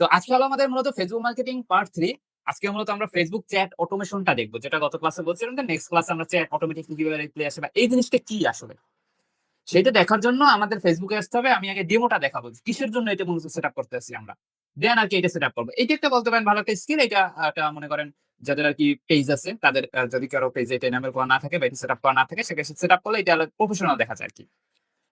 তো আজকে হলো আমাদের মূলত ফেসবুক মার্কেটিং পার্ট থ্রি আজকে মূলত আমরা ফেসবুক চ্যাট অটোমেশনটা দেখব, যেটা গত ক্লাসে বলছিলাম যে নেক্সট ক্লাসে আমরা চ্যাট অটোমেটিক কীভাবে রিপ্লে আসে বা এই জিনিসটা কি আসলে? সেটা দেখার জন্য আমাদের ফেসবুকে আসতে হবে। আমি আগে ডেমোটা দেখাবো কিসের জন্য এটা মূলত সেট আপ করতেছি আমরা। দেন আর কি এটা সেট আপ করব। এইটা একটা বলতে পারেন ভালো একটা স্কিল এটা একটা মনে করেন যাদের আর কি পেজ আছে, তাদের যদি কারও পেজে এটা এনাবেল করা না থাকে বা এটা সেট আপ করা না থাকে, সেক্ষেত্রে সেট আপ করলে এটা প্রফেশনাল দেখা যায় আর কি।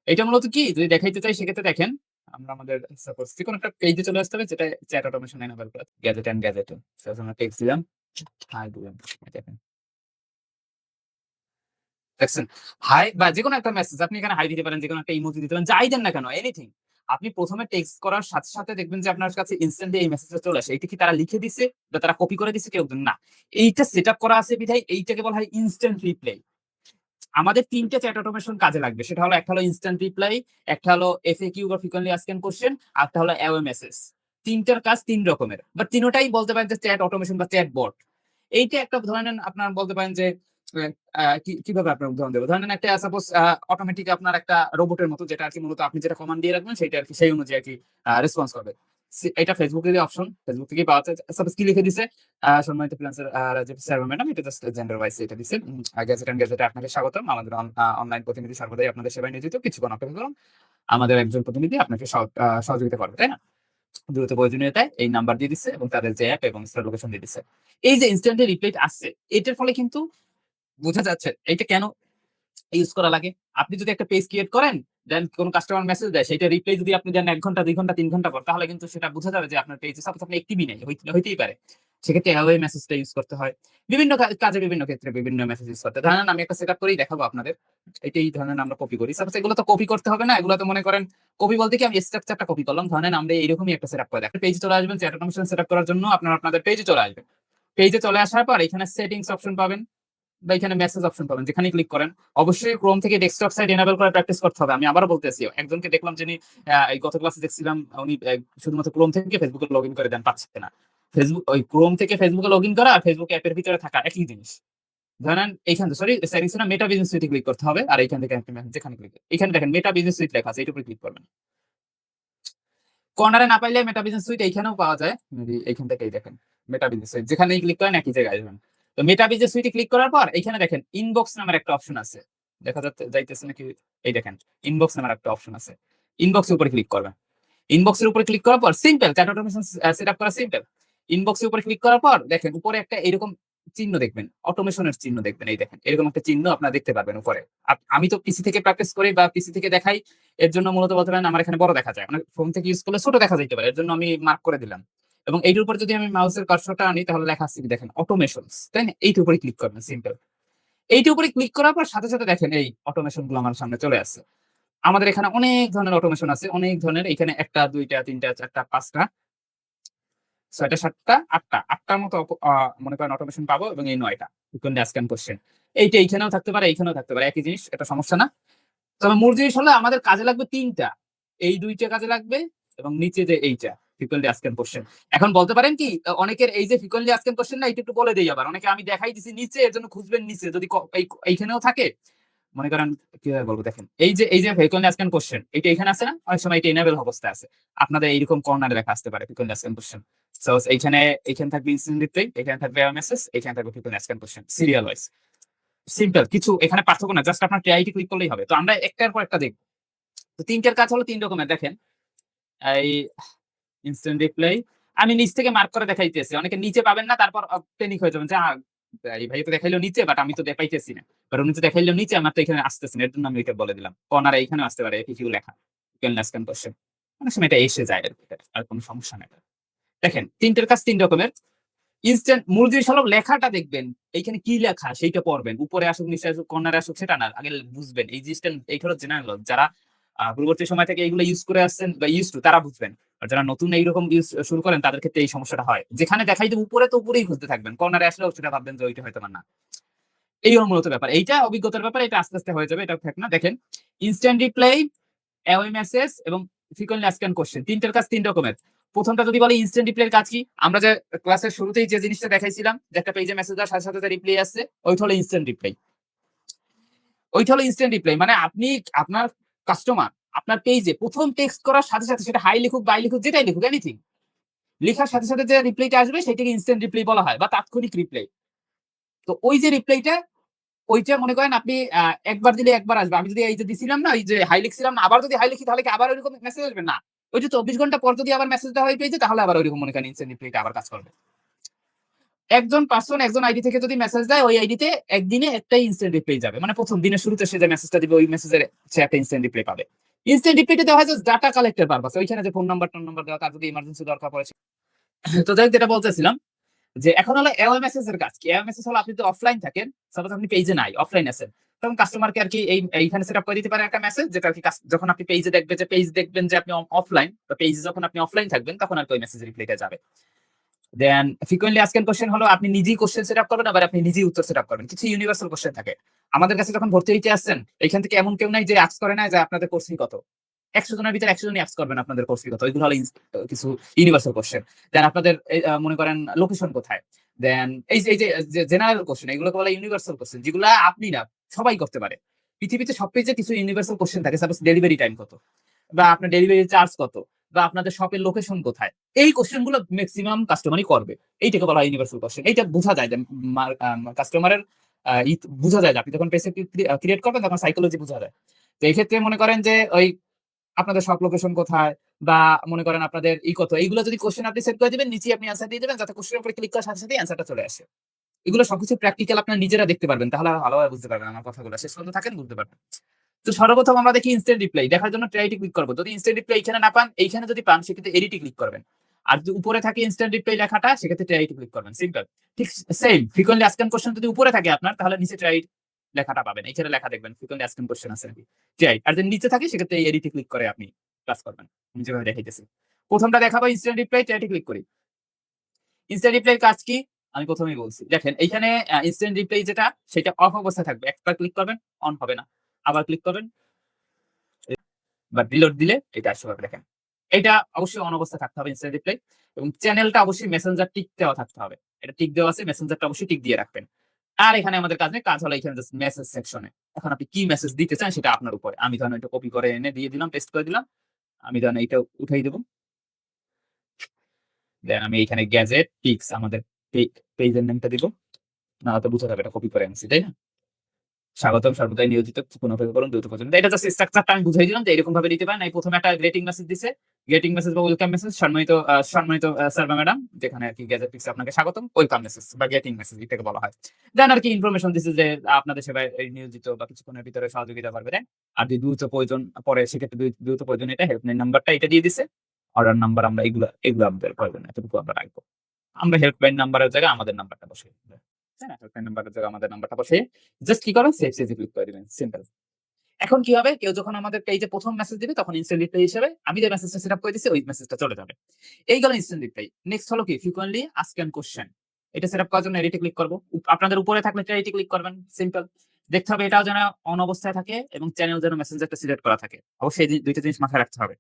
এটা মূলত কি? যদি দেখাইতে চাই, সেক্ষেত্রে দেখেন আমরা আমাদের সাপোজ যে কোনো একটা পেজে চলে আসতে হবে যেটা চ্যাট অটোমেশন এনাবেল করে গ্যাজেট এন্ড গ্যাজেট আমরা টেক্সট দিলাম। হাই দিলাম দেখেন। দেখছেন? হাই বা যে কোনো একটা মেসেজ আপনি এখানে হাই দিতে পারেন, যে কোনো একটা ইমোজি দিতে পারেন, যাই দেন না কেন এনিথিং আপনি প্রথমে টেক্সট করার সাথে সাথে দেখবেন যে আপনার কাছে ইনস্ট্যান্টলি এই মেসেজটা চলে আসে। এইটা কি তারা লিখে দিছে, বা তারা কপি করে দিছে, কেউ না। এইটা সেট করা আছে বিধায়, এইটাকে বলা হয় ইনস্ট্যান্ট রিপ্লে আমাদের তিনটে চ্যাট অটোমেশন কাজে লাগবে। সেটা হলো একটা হলো ইনস্ট্যান্ট রিপ্লাই একটা হলো এফএকিউ বা ফ্রিকোয়েন্টলি আস্কেন কোশ্চেন আর একটা হলো এওএমএসএস তিনটার কাজ তিন রকমের বা তিনোটাই বলতে পারেন যে চ্যাট অটোমেশন বা চ্যাট বট এইটা একটা ধরেন আপনার বলতে পারেন যে কীভাবে আপনার উদাহরণ দেবো? ধরেন একটা সাপোজ অটোমেটিক আপনার একটা রোবটের মতো যেটা আর কি মূলত আপনি যেটা কমান্ড দিয়ে রাখবেন সেটা আর কি সেই অনুযায়ী আর কি রেসপন্স করবে। এটা ফেসবুকের অপশন ফেসবুক থেকে পাওয়া যায়। সাপোজ কি লিখে দিছে? সম্মানিত ফ্রিল্যান্সার রাজীব স্যার ম্যাডাম এটা জাস্ট জেন্ডার ওয়াইজ এটা দিছে। গ্যাজেট অ্যান্ড গ্যাজেটে আপনাকে স্বাগতম। আমাদের অনলাইন প্রতিনিধি সর্বদাই আপনাদের সেবায় নিয়োজিত। কিছুক্ষণ অপেক্ষা করুন। আমাদের একজন প্রতিনিধি আপনাকে সহ- সহযোগিতা করবে, তাই না? দ্রুত প্রয়োজনীয়তায় এই নাম্বার দিয়ে দিচ্ছে এবং তাদের যে অ্যাপ এবং স্টার লোকেশন দিয়ে দিচ্ছে এই যে ইনস্ট্যান্টলি রিপ্লেট আসছে, এটার ফলে কিন্তু বোঝা যাচ্ছে এটা কেন ইউজ করা লাগে। আপনি যদি একটা পেজ ক্রিয়েট করেন দেন কোন কাস্টমার মেসেজ দেয় সেটা রিপ্লাই যদি আপনি দেন এক ঘণ্টা, দুই ঘণ্টা, তিন ঘণ্টা পর, তাহলে কিন্তু সেটা বোঝা যাবে যে আপনার পেজে সাপোজ আপনি একটিভই নেই, হইতে- হইতেই পারে। সেক্ষেত্রে অ্যাওয়ে মেসেজটা ইউজ করতে হয়। বিভিন্ন কাজে বিভিন্ন ক্ষেত্রে বিভিন্ন মেসেজ ইউজ করতে। ধরেন আমি একটা সেট আপ করেই দেখাবো আপনাদের। এটাই ধরেন আমরা কপি করি। সাপোজ এগুলো তো কপি করতে হবে না, এগুলো তো মনে করেন কপি বলতে কি আমি স্ট্রাকচারটা কপি করলাম। ধরেন আমরা এরকমই একটা সেট আপ করে দেখেন পেজে চলে আসবেন চ্যাট অটোমেশন সেট আপ করার জন্য আপনারা আপনাদের পেজে চলে আসবেন পেজে চলে আসার পর এখানে সেটিংস অপশন পাবেন। বা এখানে মেসেজ অপশন পাবেন যেখানে ক্লিক করেন। অবশ্যই ক্রোম থেকে ডেস্কটপ সাইট এনাবেল করে প্র্যাকটিস করতে হবে। আমি আবারও বলতেছি একজনকে দেখলাম যিনি এই গত ক্লাসে দেখছিলাম, উনি শুধুমাত্র ক্রোম থেকে ফেসবুকে লগ ইন করে দেন, পাচ্ছে না ফেসবুক ওই ক্রোম থেকে ফেসবুকে লগ ইন করা আর ফেসবুক অ্যাপের ভিতরে থাকা একই জিনিস। ধরেন এইখান থেকে সরি সেটিংস না মেটা বিজনেস সুইটে ক্লিক করতে হবে, আর এইখান থেকে যেখানে ক্লিক এখানে দেখেন মেটা বিজনেস সুইট লেখা আছে উপরে ক্লিক করবেন। কর্নারে না পাইলে মেটা বিজনেস সুইট এইখানেও পাওয়া যায়। এইখান থেকেই দেখেন মেটা বিজনেস সুইট যেখানেই ক্লিক করেন একই জায়গায় আসবেন তো মেটা বিজনেস সুইটে ক্লিক করার পর এখানে দেখেন ইনবক্স নামের একটা অপশন আছে। দেখা যাচ্ছে, যাইতেছে নাকি? এই দেখেন ইনবক্স নামের একটা অপশন আছে। ইনবক্সের উপরে ক্লিক করবেন। ইনবক্সের উপরে ক্লিক করার পর simple chat automation set up করা সিম্পল ইনবক্সের উপরে ক্লিক করার পর, দেখেন, উপরে একটা এরকম চিহ্ন দেখবেন অটোমেশনের চিহ্ন দেখবেন, এই দেখেন, এরকম একটা চিহ্ন আপনারা দেখতে পারবেন উপরে। আমি তো পিসি থেকে প্র্যাকটিস করি বা পিসি থেকে দেখাই, এর জন্য মূলত বলতে পারেন আমার এখানে বড় দেখা যায়। মানে ফোন থেকে ইউজ করলে ছোট দেখা যাইতে পারে, এর জন্য আমি মার্ক করে দিলাম। এবং এইটার উপর যদি আমি মাউসের কার্সরটা আনি, তাহলে লেখা আছে দেখেন অটোমেশনস তাই না? এইটার উপরে ক্লিক করবেন সিম্পল এইটার উপরে ক্লিক করার পর সাথে সাথে দেখেন এই অটোমেশনগুলো আমার সামনে চলে আসছে। আমাদের এখানে অনেক ধরনের অটোমেশন আছে, অনেক ধরনের। এখানে একটা, দুইটা, তিনটা, চারটা, পাঁচটা, ছয়টা, সাতটা, আটটা। আটটার মতো মনে করেন অটোমেশন পাবো এবং এই নয়টা। স্ক্যান কোশ্চেন এইটা এইখানেও থাকতে পারে, এইখানেও থাকতে পারে। একই জিনিস, এটা সমস্যা না। তবে মূল জিনিস হলো আমাদের কাজে লাগবে তিনটা। এই দুইটা কাজে লাগবে এবং নিচে যে এইটা। ফ্রিকোয়েন্টলি আস্কেন কোশ্চেন এখন বলতে পারেন কি, অনেকের এই যে ফ্রিকোয়েন্টলি আস্কেন কোশ্চেন না, এটা একটু বলে দেই আবার। অনেকে আমি দেখাই দিছি নিচে, এর জন্য খুঁজবেন নিচে। যদি এইখানেও থাকে, মনে করেন কীভাবে বলব, দেখেন। এই যে এই যে ফ্রিকোয়েন্টলি আস্কেন কোশ্চেন এটা এখানে আছে না? অনেক সময় এটা এনেবল অবস্থায় আছে। আপনাদের এইরকম কর্নারে দেখা আসতে পারে ফ্রিকোয়েন্টলি আস্কেন কোশ্চেন সো এইখানে এইখানে থাকবে রিপ্লাই এখানে থাকবে মেসেজ এখানে থাকবে frequently asked question serial wise simple কিছু এখানে পার্থক্য না জাস্ট আপনার টিআইটি ক্লিক করলেই হবে। তো আমরা একটার পর একটা দেখব। তো তিনটার কাজ হলো তিন রকমের, দেখেন। এই ইনস্ট্যান্ট রিপ্লাই আমি নিচ থেকে মার্ক করে দেখাইতেছি অনেকে নিচে পাবেন না তারপর পেনিক হয়ে যাবেন যে এই ভাই তো দেখাইলো নিচে বাট আমি তো দেখাইতেছি না। বাট উনি তো দেখাইলো নিচে আমার তো এখানে আসতেছে না। এর জন্য আমি এটা বলে দিলাম। কর্নারে এখানে আসতে পারে কিছু লেখা। স্ক্যান কোশ্চেন অনেক সময় এটা এসে যায় আর কি, এটা আর কোনো সমস্যা নেই। দেখেন তিনটের কাজ তিন রকমের। ইনস্ট্যান্ট মূল জিনিস হলো লেখাটা দেখবেন এইখানে কি লেখা সেইটা পড়বেন। উপরে আসুক নিচে আসুক কর্নারে আসুক সেটা না আগে বুঝবেন। এই জিনিসটা এইটা হলো জেনারেল যারা পূর্ববর্তী সময় থেকে এগুলো ইউজ করে আসছেন বা ইউজ টু তারা বুঝবেন। আর যারা নতুন এইরকম ইউজ শুরু করেন, তাদের ক্ষেত্রে এই সমস্যাটা হয়। যেখানে দেখাই দেবে উপরে তো উপরেই খুঁজতে থাকবেন, কর্নারে আসলেও সেটা ভাববেন যে ওইটা হয়তো না। এই হলো মূলত ব্যাপার। এইটা অভিজ্ঞতার ব্যাপার, এটা আস্তে আস্তে হয়ে যাবে এটা থাক না। দেখেন ইনস্ট্যান্ট রিপ্লাই অ্যাওয়ে মেসেজ এবং ফ্রিকোয়েন্টলি আস্কান কোশ্চেন তিনটার কাজ তিন রকমের। প্রথমটা যদি বলে ইনস্ট্যান্ট রিপ্লাইয়ের কাজ কি? আমরা যে ক্লাসের শুরুতেই যে জিনিসটা দেখাইছিলাম, যে একটা পেজে মেসেজ দেওয়ার সাথে সাথে রিপ্লাই আসছে ওইটা হলো ইনস্ট্যান্ট রিপ্লাই ওইটা হলো ইনস্ট্যান্ট রিপ্লাই মানে আপনি আপনার কাস্টমার আপনার পেজে প্রথম টেক্সট করার সাথে সাথে সেটা হাই লিখুক বাই লিখুক, যেটাই লিখুক এনিথিং লেখার সাথে সাথে যে রিপ্লাইটা আসবে, সেটাকে ইনস্ট্যান্ট রিপ্লাই বলা হয়, বা তাৎক্ষণিক রিপ্লাই তো ওই যে রিপ্লাইটা ওইটা মনে করেন আপনি একবার দিলে একবার আসবে। আমি যদি এই যে দিছিলাম না, এই যে হাই লিখছিলাম না, আবার যদি হাই লিখি, তাহলে কি আবার ওইরকম মেসেজ আসবে? না। ওই যে চব্বিশ ঘণ্টা পর যদি আবার মেসেজটা হয় পেয়েছে তাহলে আবার ওইরকম মনে করেন ইনস্ট্যান্ট রিপ্লাইটা আবার কাজ করবে। একজন পার্সন একজন আইডি থেকে যদি মেসেজ দেয়, ওই আইডিতে একদিনে একটাই ইনস্ট্যান্ট রিপ্লাই যাবে। মানে প্রথম দিনের শুরুতে সে যে মেসেজটা দিবে, ওই মেসেজের সে একটা ইনস্ট্যান্ট রিপ্লাই পাবে। ইনস্ট্যান্ট রিপ্লাইটা দেওয়া হয় ডাটা কালেক্টের পারপাস ওইখানে যে ফোন নাম্বার টোন নাম্বার দেওয়া, তার যদি ইমার্জেন্সি দরকার পড়ে তো যাই যেটা বলতেছিলাম, যে এখন হলো এওএমএসএস এর কাজ কি? এওএমএসএস হলো আপনি তো অফলাইন থাকেন সাপোজ আপনি পেজে নাই অফলাইন আছেন, তখন কাস্টমারকে আর কি এই এইখানে সেট আপ করে দিতে পারে একটা মেসেজ যেটা আর কি যখন আপনি পেজে দেখবেন যে পেজ দেখবেন যে আপনি অফলাইন বা পেজে যখন আপনি অফলাইন থাকবেন, তখন আর কি ওই মেসেজ রিপ্লাইটা যাবে। দেন ফ্রিকোয়েন্টলি আজকের কোশ্চেন হলো, আপনি নিজেই কোশ্চেন সেট আপ করবেন আবার আপনি নিজেই উত্তর সেট আপ করবেন কিছু ইউনিভার্সাল কোশ্চেন থাকে। আমাদের কাছে যখন ভর্তি হইতে আসছেন, এখান থেকে এমন কেউ নাই যে আক্স করে না যে আপনাদের কোর্স কত। একশো জনের ভিতরে একশো জনই আক্স করবেন আপনাদের কোর্স কত। ওইগুলো হলো কিছু ইউনিভার্সাল কোশ্চেন দেন আপনাদের মনে করেন লোকেশন কোথায়? দেন এই যে এই যে জেনারেল কোশ্চেন এগুলোকে বলা ইউনিভার্সাল কোশ্চেন যেগুলো আপনি না, সবাই করতে পারে। পৃথিবীতে সব পেজে কিছু ইউনিভার্সাল কোশ্চেন থাকে সাপোজ ডেলিভারি টাইম কত? বা আপনার ডেলিভারি চার্জ কত? বা আপনাদের শপের লোকেশন কোথায়? এই কোশ্চেনগুলো ম্যাক্সিমাম কাস্টমারই করবে। এইটাকে বলা হয় ইউনিভার্সাল কোশ্চেন এইটা বোঝা যায় যে কাস্টমারের বোঝা যায় আপনি যখন পেজে ক্রিয়েট করবেন তখন সাইকোলজি বোঝা যায়। তো এই ক্ষেত্রে মনে করেন যে ওই আপনাদের সব লোকেশন কোথায় বা মনে করেন আপনাদের ই কত, এইগুলো যদি কোশ্চেন আপনি সেট করে দিবেন নিচে আপনি অ্যান্সার দিয়ে দেবেন, যাতে কোশ্চেনের উপরে ক্লিক করার সাথে সাথে অ্যান্সারটা চলে আসে। এগুলো সবকিছু প্র্যাকটিক্যাল আপনার নিজেরা দেখতে পারবেন, তাহলে ভালোভাবে বুঝতে পারবেন আমার কথাগুলো। শেষ পর্যন্ত থাকেন, বুঝতে পারবেন। তো সর্বপ্রথম আমরা দেখি ইনস্ট্যান্ট রিপ্লাই দেখার জন্য ট্রাইটি ক্লিক করব। যদি ইনস্ট্যান্ট রিপ্লাই এখানে না পান, এইখানে যদি পান, সেক্ষেত্রে এডিটি ক্লিক করবেন। আর যদি উপরে থাকে ইনস্ট্যান্ট রিপ্লাই লেখাটা, সেক্ষেত্রে ট্রাইটি ক্লিক করবেন। সিম্পল ঠিক সেম ফ্রিকোয়েন্টলি আজকান কোশ্চেন যদি উপরে থাকে আপনার, তাহলে নিচে ট্রাই লেখাটা পাবেন। এখানে লেখা দেখবেন ফ্রিকোয়েন্টলি আজকান কোশ্চেন আছে। নাকি ট্রাই আর যদি নিচে থাকে, সেক্ষেত্রে এডিটি ক্লিক করে আপনি ক্লাস করবেন। আমি যেভাবে দেখাইতেছি। প্রথমটা দেখাবো ইনস্ট্যান্ট রিপ্লাই ট্রাইটি ক্লিক করি। ইনস্ট্যান্ট রিপ্লাই কাজ কি? আমি প্রথমেই বলছি। দেখেন, এইখানে ইনস্ট্যান্ট রিপ্লাই যেটা, সেটা অফ অবস্থায় থাকবে। একবার ক্লিক করবেন অন হবে না। আবার ক্লিক করবেন। বা রিলোড দিলে এটা আসতে পারবে দেখেন। এটা অবশ্যই অন অবস্থায় থাকতে হবে ইনস্ট্যান্ট রিপ্লাই এবং চ্যানেলটা অবশ্যই মেসেঞ্জার টিক দেওয়া থাকতে হবে। এটা টিক দেওয়া আছে মেসেঞ্জারটা অবশ্যই টিক দিয়ে রাখবেন। আর এখানে আমাদের কাজ নেই, কাজ হলো এখানে জাস্ট মেসেজ সেকশনে এখন আপনি কি মেসেজ দিতে চান সেটা আপনার উপরে। আমি ধরেন এটা কপি করে এনে দিয়ে দিলাম পেস্ট করে দিলাম। আমি ধরেন এটা উঠাই দেবো। দেন আমি এখানে গ্যাজেট পিক্স আমাদের পেজের নামটা দিব। না তো বুঝতে হবে এটা কপি করে আনছি তাই না? স্বাগতম সর্বদাই নিয়োজিত কোনো করুন দ্রুত পর্যন্ত এটা জাস্ট স্ট্রাকচারটা আমি বুঝাই দিলাম যে এরকম ভাবে দিতে পারেন। এই প্রথমে একটা গ্রেটিং মেসেজ দিছে। গ্রেটিং মেসেজ বা ওয়েলকাম মেসেজ সম্মানিত সম্মানিত স্যার বা ম্যাডাম যেখানে আর কি গ্যাজেট পিক্সে আপনাকে স্বাগতম। ওয়েলকাম মেসেজ বা গেটিং মেসেজ এটাকে বলা হয়। দেন আর কি ইনফরমেশন দিছে যে আপনাদের সেবায় নিয়োজিত বা কিছুক্ষণের ভিতরে সহযোগিতা পারবে দেন আর যদি দ্রুত প্রয়োজন পরে সেক্ষেত্রে দ্রুত- প্রয়োজন এটা হেল্পলাইন নাম্বারটা এটা দিয়ে দিছে। অর্ডার নাম্বার আমরা এগুলো এগুলো আমাদের প্রয়োজন এতটুকু আমরা রাখব। আমরা হেল্পলাইন নাম্বারের জায়গায় আমাদের নাম্বারটা বসিয়ে এখন কি হবে? কেউ যখন আমাদের পেজে প্রথম মেসেজ দিবে, তখন ইনস্ট্যান্ট রিপ্লাই হিসেবে আমি যে মেসেজটা সেট আপ করে ওই মেসেজটা চলে যাবে। এই গেল ইনস্ট্যান্ট রিপ্লাই নেক্সট হলো কি? ফ্রিকোয়েন্টলি আস্ক অ্যান্ড কোশ্চেন এটা সেট আপ করার জন্য এডিটে ক্লিক করব। আপনাদের উপরে থাকলে এডিটে ক্লিক করবেন। সিম্পল দেখতে হবে এটাও যেন অন অবস্থায় থাকে এবং চ্যানেল যেন মেসেঞ্জারটা সিলেক্ট করা থাকে। অবশ্যই দুইটা জিনিস মাথায় রাখতে হবে।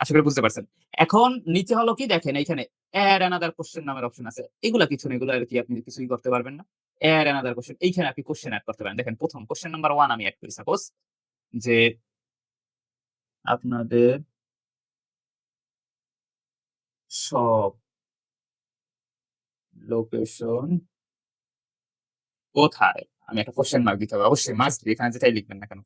আশা করি বুঝতে পারছেন। এখন নিচে হলো কি দেখেন, এইখানে অ্যাড অ্যানাদার কোশ্চেন নামের অপশন আছে। এগুলা কিছু না, এগুলো আর কি আপনি কিছুই করতে পারবেন না। অ্যাড অ্যানাদার কোশ্চেন এইখানে আপনি কোশ্চেন অ্যাড করতে পারেন। দেখেন প্রথম কোশ্চেন নাম্বার ওয়ান আমি অ্যাড করি সাপোজ যে আপনাদের সব লোকেশন কোথায়? আমি একটা কোশ্চেন মার্ক দিতে হবে। অবশ্যই মাস্ট এখানে যেটাই লিখবেন না কেন।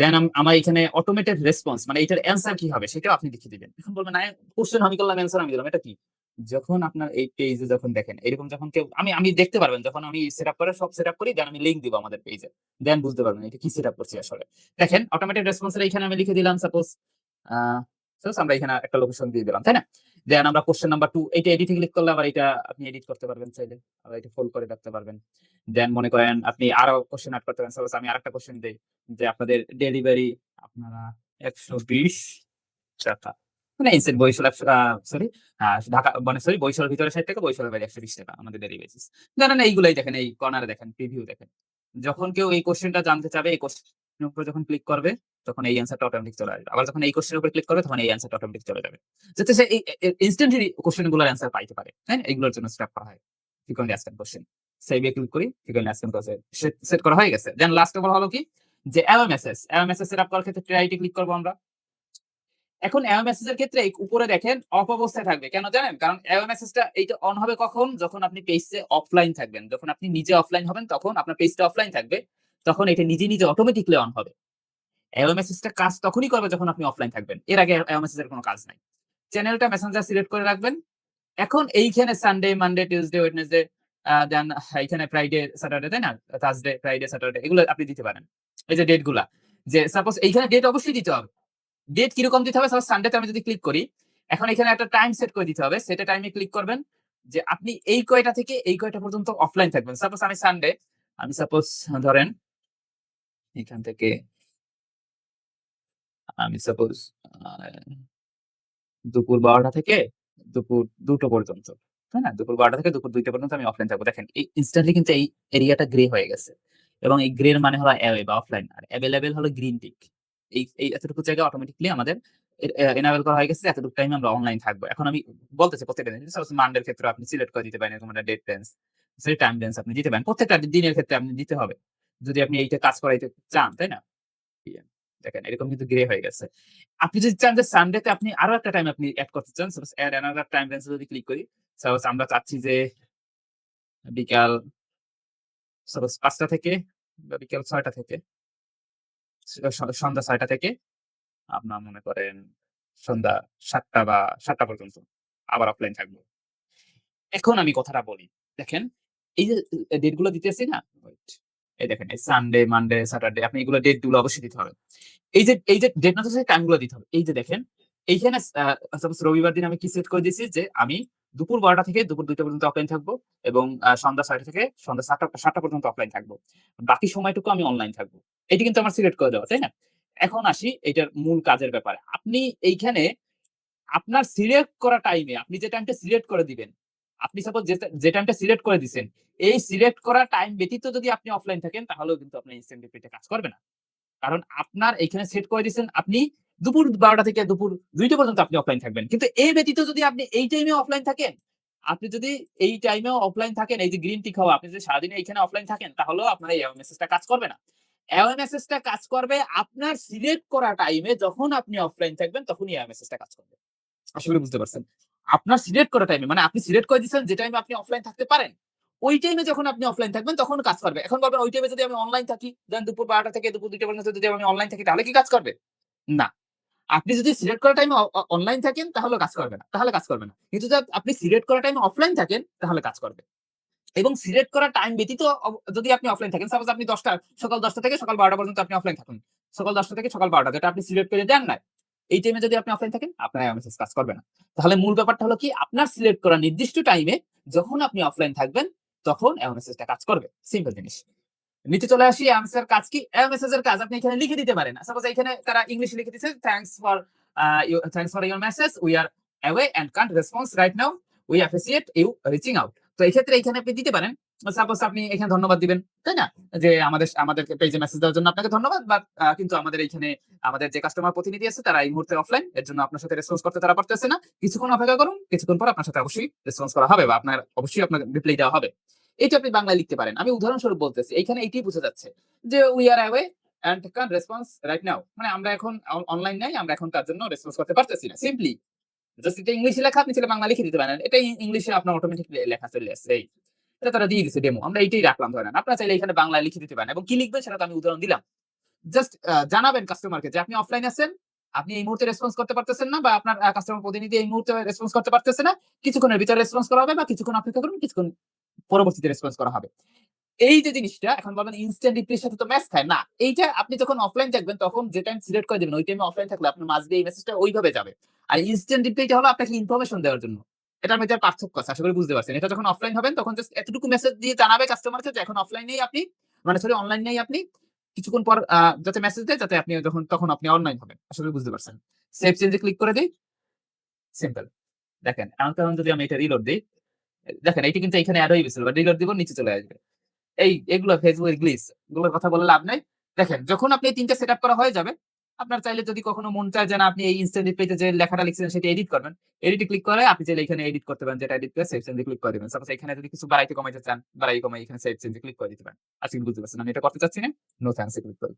দেন আমার এখানে অটোমেটেড রেসপন্স মানে এটার অ্যান্সার কি হবে, সেটাও আপনি লিখে দিবেন। এখন বলবেন, না কোশ্চেন আমি করলাম অ্যান্সার আমি দিলাম। এটা কি? যখন আপনার এই পেজে যখন দেখেন, এরকম যখন কেউ, আমি আমি দেখতে পারবেন, যখন আমি সেট আপ করে, সব সেট আপ করি দেন আমি লিঙ্ক দিবো আমাদের পেজে দেন বুঝতে পারবেন এটা কি সেট আপ করছি আসলে। দেখেন অটোমেটেড রেসপন্স এখানে আমি লিখে দিলাম সাপোজ সাপোজ আমরা এখানে একটা লোকেশন দিয়ে দিলাম, তাই না? দেন আমরা কোশ্চেন নাম্বার টু এটা এডিটিং ক্লিক করলে আবার এটা আপনি এডিট করতে পারবেন চাইলে, আবার এটা ফোল্ড করে রাখতে পারবেন। দেন মনে করেন আপনি আরও কোশ্চেন অ্যাড করতে পারেন সাপোজ আমি আরেকটা কোশ্চেন দেই, যে আপনাদের ডেলিভারি আপনারা একশো বিশ টাকা মানে ইনসেন্ট বরিশাল সরি ঢাকা মানে সরি বরিশাল ভিতরে সাইড থেকে বরিশালের বাইরে একশো বিশ টাকা, আমাদের ডেলি বেসিস জানেন এইগুলাই দেখেন, এই কর্নারে দেখেন প্রিভিউ দেখেন। যখন কেউ এই কোশ্চেনটা জানতে চাবে, এই কোশ্চেনের উপর যখন ক্লিক করবে, তখন এই অ্যান্সারটা অটোমেটিক চলে আসবে। আবার যখন এই কোশ্চেনের উপর ক্লিক করবে, তখন এই অ্যান্সারটা অটোমেটিক চলে যাবে। যাতে সে এই ইনস্ট্যান্টলি কোশ্চেনগুলোর অ্যান্সার পাইতে পারে হ্যাঁ? এইগুলোর জন্য স্টেপ করা হয়। ফ্রিকোয়েন্টলি আস্কেন কোশ্চেন সেভে ক্লিক করি ফ্রিকোয়েন্টলি আস্কেন কোশ্চেন সেট করা হয়ে গেছে। দেন লাস্ট বলা হলো কি? যে এলএমএসএস এলএমএসএস সেট আপ করার ক্ষেত্রে ট্রাইটি ক্লিক করব আমরা। এখন এও মেসেজের ক্ষেত্রে উপরে দেখেন অফ অবস্থায় থাকবে। কেন জানেন? কারণ এও মেসেজটা এইটা অন হবে কখন? যখন আপনি পেজে অফলাইন থাকবেন। যখন আপনি নিজে অফলাইন হবেন, তখন আপনার পেজটা অফলাইন থাকবে। তখন এটা নিজে নিজে অটোমেটিকলি অন হবে। এও কাজ তখনই করবে যখন আপনি অফলাইন থাকবেন। এর আগে এও মেসেজের কোনো কাজ নাই। চ্যানেলটা মেসেঞ্জার সিলেক্ট করে রাখবেন। এখন এইখানে Sunday Monday Tuesday Wednesday then এখানে ফ্রাইডে স্যাটারডে তাই না? থার্সডে ফ্রাইডে স্যাটারডে এগুলো আপনি দিতে পারেন। এই যে ডেটগুলা যে সাপোজ এইখানে ডেট অবশ্যই দিতে হবে। ডেট কীরকম দিতে হবে? সাপোজ সানডেতে আমি যদি ক্লিক করি, এখন এখানে একটা টাইম সেট করে দিতে হবে। সেটা টাইমে ক্লিক করবেন যে আপনি এই কয়টা থেকে এই কয়টা পর্যন্ত অফলাইন থাকবেন। সাপোজ আমি সানডে আমি সাপোজ ধরেন এখান থেকে আমি সাপোজ দুপুর বারোটা থেকে দুপুর দুটো পর্যন্ত, তাই না? দুপুর বারোটা থেকে দুপুর দুইটা পর্যন্ত আমি অফলাইন থাকব। দেখেন, এই ইনস্ট্যান্টলি কিন্তু এই এরিয়াটা গ্রে হয়ে গেছে এবং এই মানে হলো অ্যাওয়ে বা অফলাইন আর অ্যাভেলেবেল হলো গ্রিন টিক এই এই এতটুকু জায়গা অটোমেটিকলি আমাদের এনাবেল করা হয়ে গেছে এতটুকু টাইমে আমরা অনলাইন থাকব। এখন আমি বলতেছি প্রত্যেকটা মান্ডের ক্ষেত্রে আপনি সিলেক্ট করে দিতে পারেন এরকম ডেট টেন্স সেই টাইম টেন্স আপনি দিতে পারেন। প্রত্যেকটা দিনের ক্ষেত্রে আপনি দিতে হবে। যদি আপনি এইটা কাজ করাইতে চান, তাই না? দেখেন, এরকম কিন্তু গ্রে হয়ে গেছে। আপনি যদি চান যে সানডেতে আপনি আরও একটা টাইম আপনি অ্যাড করতে চান suppose add another time range যদি ক্লিক করি সাপোজ আমরা চাচ্ছি যে বিকাল সাপোজ পাঁচটা থেকে বা বিকাল ছয়টা থেকে সন্ধ্যা ছয়টা থেকে আপনার মনে করেন সন্ধ্যা সাতটা বা সাতটা পর্যন্ত আবার অফলাইন থাকব। এখন আমি কথাটা বলি, দেখেন, এই যে ডেটগুলো দিতেছি না এই দেখেন সানডে মানডে স্যাটারডে আপনি এগুলো ডেটগুলো অবশ্যই দিতে হবে। এই যে এই যে ডেট না টাইমগুলো দিতে হবে। এই যে দেখেন, এইখানে সাপোজ রবিবার দিন আমি কি সেট করে দিয়েছি যে আমি দুপুর বারোটা থেকে দুপুর দুইটা পর্যন্ত অফলাইন থাকব এবং সন্ধ্যা ছয়টা থেকে সন্ধ্যা সাতটা সাতটা পর্যন্ত অফলাইন থাকব। বাকি সময়টুকু আমি অনলাইন থাকব। এটি কিন্তু আমার সিলেক্ট করে দেওয়া, তাই না? এখন আসি এটার মূল কাজের ব্যাপারে। আপনি এইখানে আপনার সিলেক্ট করা টাইমে আপনি যে টাইমটা সিলেক্ট করে দিবেন আপনি সাপোজ যে টাইমটা সিলেক্ট করে দিছেন, এই সিলেক্ট করা টাইম ব্যতীত যদি আপনি অফলাইন থাকেন, তাহলেও কিন্তু আপনার ইনস্ট্যান্ট রিপ্লেটা কাজ করবে না। কারণ আপনার এখানে সেট করে দিয়েছেন আপনি দুপুর বারোটা থেকে দুপুর দুইটা পর্যন্ত আপনি অফলাইন থাকবেন। কিন্তু এই ব্যতীত যদি আপনি এই টাইমে অফলাইন থাকেন, আপনি যদি এই টাইমেও অফলাইন থাকেন, এই যে গ্রিন টি খাওয়া, আপনি যদি সারাদিনে এইখানে অফলাইন থাকেন, তাহলেও আপনার এই মেসেজটা কাজ করবে না। মেসেজটা কাজ করবে আপনার সিলেক্ট করা টাইমে যখন আপনি অফলাইন থাকবেন, তখনই মেসেজটা কাজ করবে। আসলে বুঝতে পারছেন আপনার সিলেক্ট করা টাইমে মানে আপনি সিলেক্ট করে দিচ্ছেন যে টাইমে আপনি অফলাইন থাকতে পারেন, ওই টাইমে যখন আপনি অফলাইন থাকবেন তখন কাজ করবে। এখন বলবেন ওই টাইমে যদি আমি অনলাইন থাকি দেন দুপুর বারোটা থেকে দুপুর দুইটা পর্যন্ত যদি আমি অনলাইন থাকি, তাহলে কি কাজ করবে? না। আপনি যদি সিলেক্ট করা টাইমে অনলাইন থাকেন, তাহলে কাজ করবে না, তাহলে কাজ করবে না। কিন্তু যদি আপনি সিলেক্ট করা টাইমে অফলাইন থাকেন, তাহলে কাজ করবে। এবং সিলেক্ট করা টাইম ব্যতীত যদি আপনি অফলাইন থাকেন সাপোজ আপনি দশটা, সকাল দশটা থেকে সকাল বারোটা পর্যন্ত আপনি অফলাইন থাকুন, সকাল দশটা থেকে সকাল বারোটা, যেটা আপনি সিলেক্ট করে দেন না এই টাইমে যদি আপনি অফলাইন থাকেন, আপনার মেসেজ কাজ করবে না। তাহলে মূল ব্যাপারটা হলো কি, আপনার সিলেক্ট করা নির্দিষ্ট টাইমে যখন আপনি অফলাইন থাকবেন, তখন মেসেজটা কাজ করবে। সিম্পল জিনিস। নিচে চলে আসি এমএসএর কাজ কি? এমএসএস এর কাজ আপনি এখানে লিখে দিতে পারেন। সাপোজ এখানে তারা ইংলিশে লিখে দিচ্ছে thanks for thanks for your message we are away and can't response right now we appreciate you reaching out তো এই ক্ষেত্রে এখানে আপনি দিতে পারেন সাপোজ আপনি এখানে ধন্যবাদ দিবেন, তাই না? যে আমাদের আমাদের পেজে মেসেজ দেওয়ার জন্য আপনাকে ধন্যবাদ বা কিন্তু আমাদের এখানে, আমাদের যে কাস্টমার প্রতিনিধি আছে, তারা এই মুহূর্তে অফলাইন এর জন্য আপনার সাথে রেসপন্স করতে তারা পারতেছে না। কিছুক্ষণ অপেক্ষা করুন, কিছুক্ষণ পর আপনার সাথে অবশ্যই রেসপন্স করা হবে বা আপনার, অবশ্যই আপনার রিপ্লাই দেওয়া হবে। এটা আপনি বাংলায় লিখতে পারেন। আমি উদাহরণস্বরূপ বলতেছি এখানে এটাই বোঝা যাচ্ছে যে we are away and can response right now মানে আমরা এখন অনলাইন নাই, আমরা এখন তার জন্য রেসপন্স করতে পারতেছি না। সিম্পলি জাস্ট এটা ইংলিশে লেখা, আপনি ছেলে বাংলা লিখে দিতে পারেন। এটা ইংলিশে আপনার অটোমেটিক লেখা চলে আসছে। এটা তারা দিয়ে দিচ্ছে ডেমো আমরা এইটাই রাখলাম, ধরেন। আপনারা চাইলে এখানে বাংলায় লিখে দিতে পারেন। এবং কি লিখবেন সেটা তো আমি উদাহরণ দিলাম। জাস্ট জানাবেন কাস্টমারকে যে আপনি অফলাইন আছেন, আপনি এই মুহূর্তে রেসপন্স করতে পারতেছেন না বা আপনার কাস্টমার প্রতিনিধি এই মুহূর্তে রেসপন্স করতে পারতেছে না। কিছুক্ষণের ভিতরে রেসপন্স করা হবে বা কিছুক্ষণ অপেক্ষা করুন, কিছুক্ষণ পরবর্তীতে রেসপন্স করা হবে। এই যে জিনিসটা, এখন বলবেন ইনস্ট্যান্ট রিপ্লের সাথে তো ম্যাচ খায়। না, এইটা আপনি যখন অফলাইন থাকবেন, তখন যে টাইম সিলেক্ট করে দেবেন, ওই টাইমে অফলাইন থাকলে আপনার মাঝ দিয়ে এই মেসেজটা ওইভাবে যাবে। আর ইনস্ট্যান্ট রিপ্লেটা হলো আপনাকে ইনফরমেশন দেওয়ার জন্য। এটার মধ্যে পার্থক্য আছে, আশা করি বুঝতে পারছেন। এটা যখন অফলাইন হবেন, তখন জাস্ট এতটুকু মেসেজ দিয়ে জানাবে কাস্টমারকে যে এখন অফলাইনেই আপনি মানে সরি অনলাইন নেই আপনি। কিছুক্ষণ পর যাতে মেসেজ দেয়, যাতে আপনি যখন, তখন আপনি অনলাইন হবেন, আশা করি বুঝতে পারছেন। সেভ চেঞ্জে ক্লিক করে দিই। সিম্পল দেখেন, এমন কারণ যদি আমি এটা রিলোড দিই, দেখেন, এইটা কিন্তু এখানে অ্যাড হয়ে গেছিল বা রিলোড দিব, নিচে চলে আসবে। এই, এগুলো ফেসবুক গ্লিস এগুলোর কথা বলে লাভ নাই। দেখেন, যখন আপনি তিনটা সেট করা হয়ে যাবে আপনার চাইলে যদি কখনো মন চায় যে না, আপনি এই ইনস্ট্যান্ট পেজে যে লেখাটা লিখছেন সেটা এডিট করবেন। এডিটে ক্লিক করে আপনি চাইলে এখানে এডিট করতে পারেন, যেটা এডিট করে সেভ চেঞ্জে ক্লিক করে দেবেন। সাপোজ এখানে যদি কিছু বাড়াইতে কমাইতে চান, বাড়াই কমাই এখানে সেভ চেঞ্জে ক্লিক করে দিতে পারেন। আজকে বুঝতে পারছেন? আমি এটা করতে চাচ্ছি না। নো থ্যাংকস ক্লিক করি